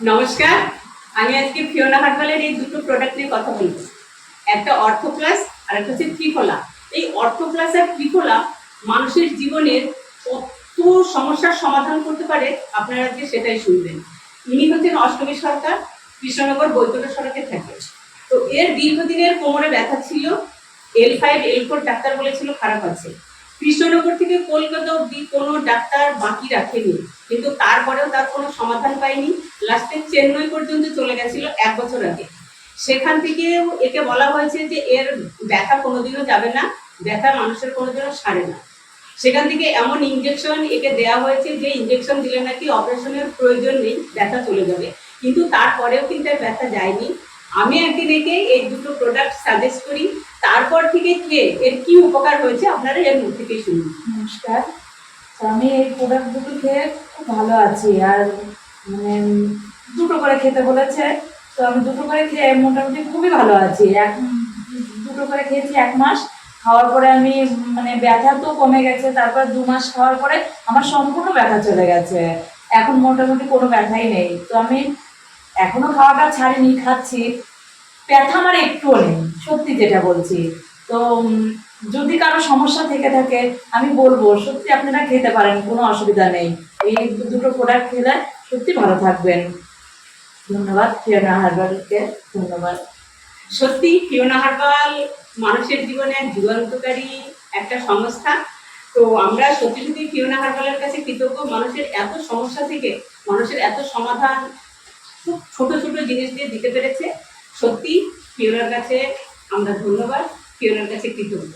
নমস্কার, আমি আজকে ফিওনা হার্বালের এই দুটো প্রোডাক্ট নিয়ে কথা বলব। একটা অর্থ প্লাস আর একটা হচ্ছে ত্রিফলা। এই অর্থ প্লাস আর ত্রিফলা মানুষের জীবনের কত সমস্যার সমাধান করতে পারে, আপনারা আজকে সেটাই শুনবেন। ইনি হচ্ছেন অষ্টমী সরকার, কৃষ্ণনগর বৈদ্যুত সড়কে থাকে তো এর দীর্ঘদিনের কোমরে ব্যথা ছিল L five L four doctor বলেছিল খারাপ আছে। কৃষ্ণনগর থেকে কলকাতা অব্দি কোনো ডাক্তার বাকি রাখেনি। কিন্তু তারপরেও তার কোনো সমাধান পায়নি। লাস্টে চেন্নাই পর্যন্ত চলে গেছিল এক বছর আগে। সেখান থেকে একে বলা হয়েছে যে এর ব্যথা কোনোদিনও যাবে না, ব্যথা মানুষের কোনোদিনও সারে না। সেখান থেকে এমন ইঞ্জেকশন একে দেওয়া হয়েছে যে ইঞ্জেকশন দিলে নাকি অপারেশনের প্রয়োজন নেই, ব্যথা চলে যাবে। কিন্তু তারপরেও কিন্তু ব্যথা যায়নি। আমি একে এই দুটো প্রোডাক্ট সাজেস্ট করি, তারপর থেকে খেয়ে এর কি উপকার হয়েছে আপনারা এর মুখ থেকে শুনুন। নমস্কার। আমি এই প্রোডাক্ট দুটো খেয়ে খুব ভালো আছি, আর মানে দুটো করে খেতে বলেছে, তো আমি দুটো করে খেয়ে মোটামুটি খুবই ভালো আছি। এক, দুটো করে খেয়েছি এক মাস, খাওয়ার পরে আমি মানে ব্যথা তো কমে গেছে, তারপর দু মাস খাওয়ার পরে আমার সম্পূর্ণ ব্যথা চলে গেছে। এখন মোটামুটি কোনো ব্যথাই নেই। তো আমি এখনও খাওয়াটা ছাড়িনি, খাচ্ছি। ব্যথা আমার একটুও নেই, সত্যি যেটা বলছি। তো যদি কারও সমস্যা থেকে থাকে, আমি বলব, সত্যি আপনারা খেতে পারেন, কোনো অসুবিধা নেই। এই দুটো প্রোডাক্ট খেলে সত্যি ভালো থাকবেন। ধন্যবাদ, ফিওনা হারবালকে, ধন্যবাদ। সত্যি, ফিওনা হারবাল মানুষের জীবনে এক যুগান্তকারী একটা সংস্থা। তো আমরা সত্যি সত্যি ফিওনা হারবালের কাছে কৃতজ্ঞ। মানুষের এত সমস্যা থেকে, মানুষের এত সমাধান খুব ছোট ছোট জিনিস দিয়ে দিতে পেরেছে। সত্যি পিওরার কাছে আমরা ধন্যবাদ পিওরার কাছে কৃতজ্ঞ।